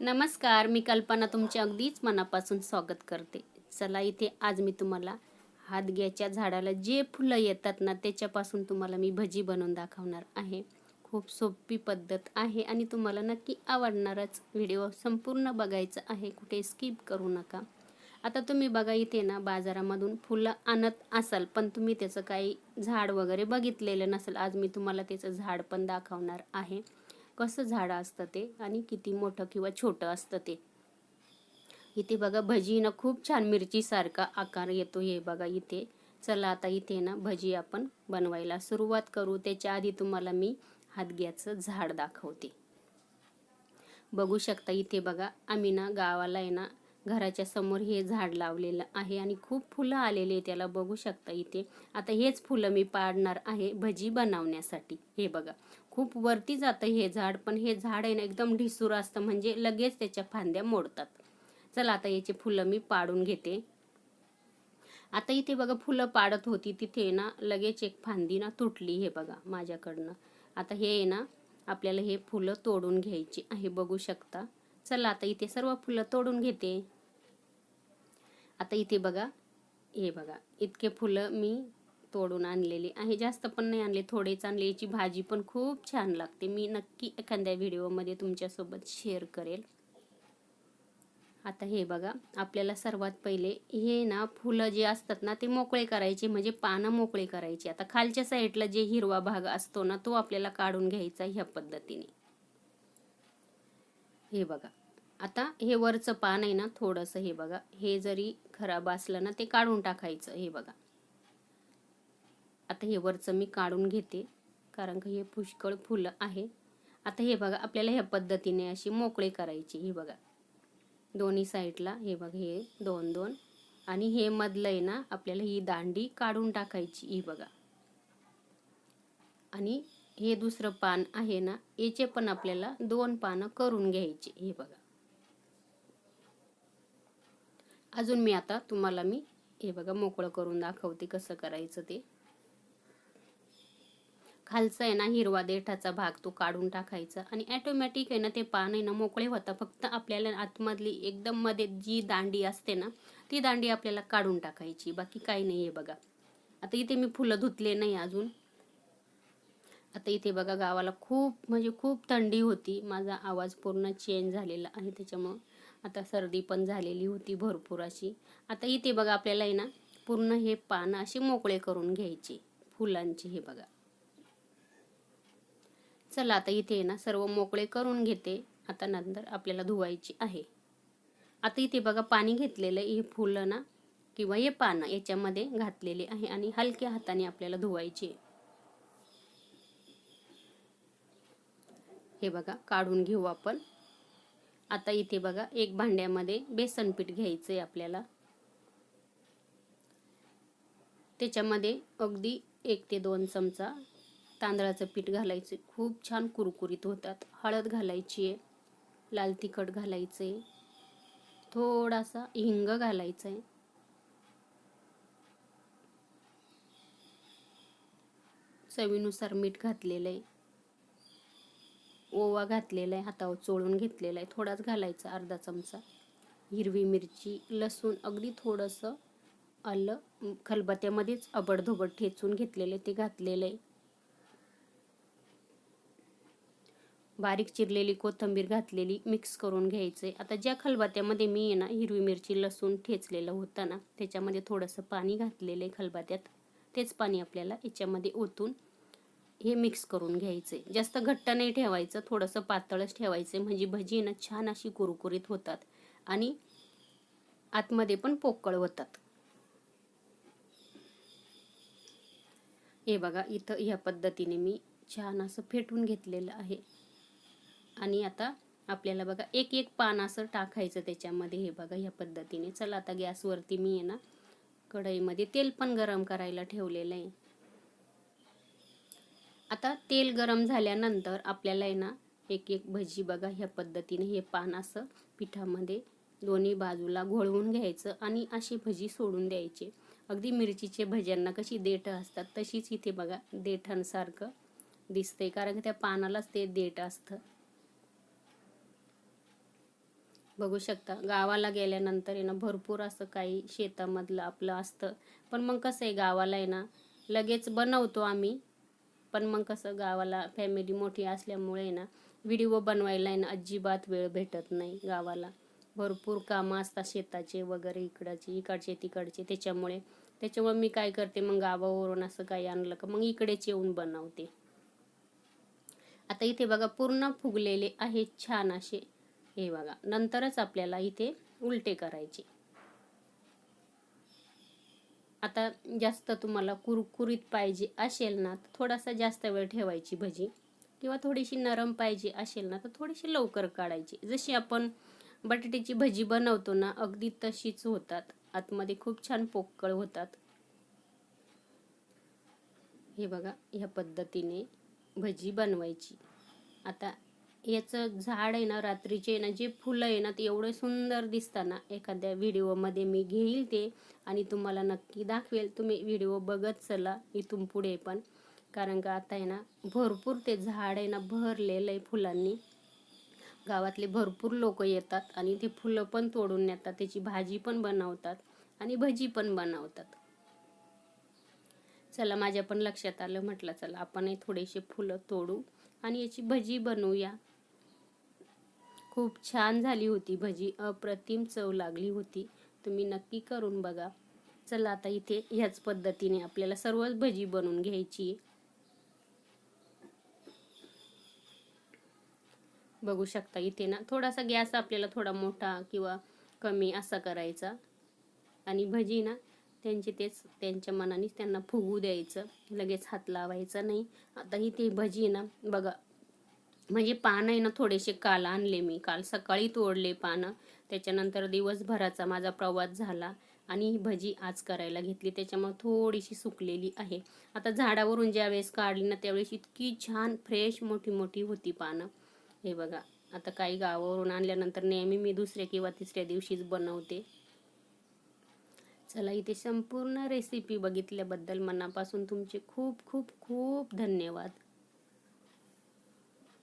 नमस्कार मी कल्पना तुमचे अगदीच मनापासून स्वागत करते. चला इथे आज मी तुम्हाला हातग्याच्या झाडाला जे फुलं येतात ना त्याच्यापासून तुम्हाला मी भजी बनवून दाखवणार आहे. खूप सोपी पद्धत आहे आणि तुम्हाला नक्की आवडणारच व्हिडिओ संपूर्ण बघायचं आहे. कुठे स्किप करू नका. आता तुम्ही बघा इथे ना बाजारामधून फुलं आणत असाल पण तुम्ही त्याचं काही झाड वगैरे बघितलेलं नसेल आज मी तुम्हाला त्याचं झाड पण दाखवणार आहे. कसं झाड असतं ते आणि किती मोठं किंवा छोटं असतं ते. इथे बघा भजीनं खूप छान मिरचीसारखा आकार येतो हे बघा इथे. चला आता इथे ना भजी आपण बनवायला सुरुवात करू. त्याच्या आधी तुम्हाला मी हादग्याचं झाड दाखवते. बघू शकता इथे बघा आम्ही ना गावाला आहे ना घराच्या समोर हे झाड लावलेलं आहे आणि खूप फुलं आलेले त्याला बघू शकता इथे. आता हेच फुलं मी पाडणार आहे भजी बनवण्यासाठी. हे बघा खूप वरती जातं हे झाड पण हे झाड आहे ना एकदम ढिसूर असतं म्हणजे लगेच त्याच्या फांद्या मोडतात. चला आता याची फुलं मी पाडून घेते. आता इथे बघा फुलं पाडत होती तिथे ना लगेच एक फांदी ना तुटली हे बघा माझ्याकडनं. आता हे आहे ना आपल्याला हे फुलं तोडून घ्यायची आहे बघू शकता. चला आता इथे सर्व फुलं तोडून घेते. आता इथे बघा हे बघा इतके फुलं मी तोडून आणलेली आहे. जास्त पण नाही आणले थोडेच आणले. याची भाजी पण खूप छान लागते. मी नक्की एखाद्या व्हिडिओमध्ये तुमच्यासोबत शेअर करेल. आता हे बघा आपल्याला सर्वात पहिले हे ना फुलं जे असतात ना ते मोकळे करायचे. म्हणजे पानं मोकळे करायचे. आता खालच्या साईडला जे हिरवा भाग असतो ना तो आपल्याला काढून घ्यायचा ह्या पद्धतीने. हे बघा आता हे वरचं पान आहे ना थोडंसं हे बघा. हे जरी खराब असलं ना ते काढून टाकायचं हे बघा. आता हे वरचं मी काढून घेते कारण का हे पुष्कळ फुलं आहे. आता हे बघा आपल्याला ह्या पद्धतीने अशी मोकळे करायची हे बघा. दोन्ही साईडला हे बघा हे दोन दोन. आणि हे मधलं आहे ना आपल्याला ही दांडी काढून टाकायची ही बघा. आणि हे दुसरं पान आहे ना याचे पण आपल्याला दोन पानं करून घ्यायचे हे बघा. अजून मी आता तुम्हाला मी हे बघा मोकळं करून दाखवते कसं करायचं ते. खालचा आहे ना हिरवा देठाचा भाग तो काढून टाकायचा आणि ॲटोमॅटिक आहे ना ते पान आहे ना मोकळे होता. फक्त आपल्याला आतमधली एकदम मध्ये जी दांडी असते ना ती दांडी आपल्याला काढून टाकायची. बाकी काही नाही आहे बघा. आता इथे मी फुलं धुतले नाही अजून. आता इथे बघा गावाला खूप म्हणजे खूप थंडी होती. माझा आवाज पूर्ण चेंज झालेला आहे त्याच्यामुळं. आता सर्दी पण झालेली होती भरपूर अशी. आता इथे बघा आपल्याला आहे ना पूर्ण हे पान असे मोकळे करून घ्यायचे फुलांचे हे बघा. चला आता इथे ना सर्व मोकळे करून घेते. आता नंतर आपल्याला धुवायची आहे. आता इथे बघा पाणी घेतलेलं हे फुलं ना किंवा हे पानं याच्यामध्ये घातलेले आहे आणि हलक्या हाताने आपल्याला धुवायचे हे बघा काढून घेऊ आपण. आता इथे बघा एक भांड्यामध्ये बेसन पीठ घ्यायचं आहे आपल्याला. त्याच्यामध्ये अगदी एक ते दोन चमचा तांदळाचं पीठ घालायचं खूप छान कुरकुरीत होतात. हळद घालायची आहे लाल तिखट घालायचं आहे थोडासा हिंग घालायचं आहे चवीनुसार मीठ घातलेलं आहे ओवा घातलेला आहे हातावर चोळून घेतलेला आहे. थोडाच घालायचा अर्धा चमचा. हिरवी मिरची लसूण अगदी थोडंसं आलं. खलबत्यामध्येच अबडधोबड ठेचून घेतलेले ते घातलेलं. आहे बारीक चिरलेली कोथिंबीर घातलेली मिक्स करून घ्यायचे. आता ज्या खलबात्यामध्ये मी आहे ना हिरवी मिरची लसूण ठेचलेलं होतं ना त्याच्यामध्ये थोडंसं पाणी घातलेलं आहे खलबात्यात तेच पाणी आपल्याला याच्यामध्ये ओतून हे मिक्स करून घ्यायचे. जास्त घट्ट नाही ठेवायचं थोडंसं पातळच ठेवायचं. म्हणजे भजी ना छान अशी कुरकुरीत होतात आणि आतमध्ये पण पोकळ होतात. हे बघा इथं ह्या पद्धतीने मी छान असं फेटून घेतलेलं आहे. आणि आता आपल्याला बघा एक एक पान असं टाकायचं त्याच्यामध्ये. हे बघा ह्या पद्धतीने. चला आता गॅसवरती मी आहे ना कढईमध्ये तेल पण गरम करायला ठेवलेलं आहे. आता तेल गरम झाल्यानंतर आपल्याला आहे ना एक एक भजी बघा ह्या पद्धतीने हे पान असं पिठामध्ये दोन्ही बाजूला घोळवून घ्यायचं आणि अशी भजी सोडून द्यायची. अगदी मिरचीचे भज्यांना कशी देठ असतात तशीच इथे बघा देठांसारखं दिसते कारण त्या पानालाच ते देठ असतं. बघू शकता गावाला गेल्यानंतर आहे ना भरपूर असं काही शेतामधलं आपलं असतं. पण मग कसं आहे गावाला आहे ना लगेच बनवतो आम्ही. पण मग कसं गावाला फॅमिली मोठी असल्यामुळे ना व्हिडिओ बनवायला आहे ना अजिबात वेळ भेटत नाही गावाला. भरपूर कामं असतात शेताचे वगैरे इकडचे इकडचे तिकडचे. त्याच्यामुळे त्याच्यामुळे मी काय करते मग गावावरून असं काही आणलं का मग इकडेच येऊन बनवते. आता इथे बघा पूर्ण फुगलेले आहेत छान असे. हे बघा नंतरच आपल्याला इथे उलटे करायचे. आता जास्त तुम्हाला कुरकुरीत पाहिजे असेल ना तर थोडासा जास्त वेळ ठेवायची भजी. किंवा थोडीशी नरम पाहिजे असेल ना तर थोडीशी लवकर काढायची. जशी आपण बटाट्याची भजी बनवतो ना अगदी तशीच होतात. आतमध्ये खूप छान पोकळ होतात. हे बघा ह्या पद्धतीने भजी बनवायची. आता याचं झाड आहे ना रात्रीचे ना जे फुलं आहे ना ते एवढे सुंदर दिसताना एखाद्या व्हिडिओमध्ये मी घेईल ते आणि तुम्हाला नक्की दाखवेल. तुम्ही व्हिडिओ बघत चला इथून पुढे पण. कारण का आता आहे ना भरपूर ते झाड आहे ना भरलेलं आहे फुलांनी. गावातले भरपूर लोक येतात आणि ते फुलं पण तोडून नेतात. त्याची भाजी पण बनवतात आणि भजी पण बनवतात. चला माझ्या पण लक्षात आलं. म्हटलं चला आपणही थोडेसे फुलं तोडू आणि याची भजी बनवूया. खूप छान झाली होती भजी. अप्रतिम चव लागली होती. तुम्ही नक्की करून बघा. चला आता इथे ह्याच पद्धतीने आपल्याला सर्वच भजी बनवून घ्यायची. बघू शकता इथे ना थोडासा गॅस आपल्याला थोडा मोठा किंवा कमी असा करायचा. आणि भजी ना त्यांचे तेच त्यांच्या मनानेच त्यांना फुगू द्यायचं. लगेच हात लावायचा नाही. आता ही ती भजी ना बघा म्हणजे पानं आहे ना थोडेसे काल आणले मी. काल सकाळी तोडले पानं. त्याच्यानंतर दिवसभराचा माझा प्रवास झाला आणि ही भजी आज करायला घेतली. त्याच्यामुळे थोडीशी सुकलेली आहे. आता झाडावरून ज्यावेळेस काढली ना त्यावेळेस इतकी छान फ्रेश मोठी मोठी होती पानं. हे बघा आता काही गावावरून आणल्यानंतर नेहमी मी दुसऱ्या किंवा तिसऱ्या दिवशीच बनवते. चला इथे संपूर्ण रेसिपी बघितल्याबद्दल मनापासून तुमचे खूप खूप खूप धन्यवाद.